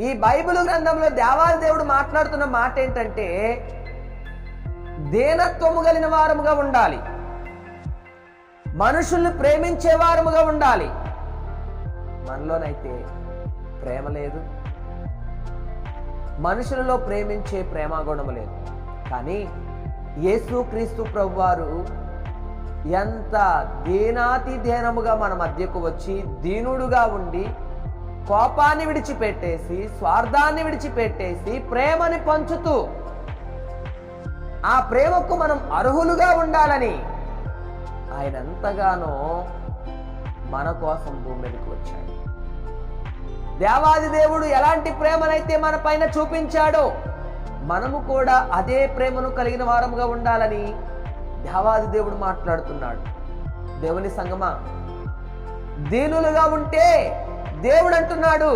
ఈ బైబిల్ గ్రంథంలో దేవాది దేవుడు మాట్లాడుతున్న మాట ఏంటంటే దేనత్వము కలిగిన వారముగా ఉండాలి. మనుషుల్ని ప్రేమించే వారముగా ఉండాలి. మనలోనైతే ప్రేమ లేదు. మనుషులలో ప్రేమించే ప్రేమ గుణము లేదు. కానీ యేసు క్రీస్తు ప్రభువారు ఎంత దీనాతి దీనముగా మన మధ్యకు వచ్చి దీనుడుగా ఉండి కోపాన్ని విడిచిపెట్టేసి స్వార్థాన్ని విడిచిపెట్టేసి ప్రేమని పంచుతూ ఆ ప్రేమకు మనం అర్హులుగా ఉండాలని ఆయన ఎంతగానో మన కోసం భూమి మీదకి వచ్చాడు. దేవాది దేవుడు ఎలాంటి ప్రేమనైతే మన పైన చూపించాడో మనము కూడా అదే ప్రేమను కలిగిన వారముగా ఉండాలని దేవాది దేవుడు మాట్లాడుతున్నాడు. దేవుని సంగమా దీనులుగా ఉంటే దేవుడు అంటున్నాడు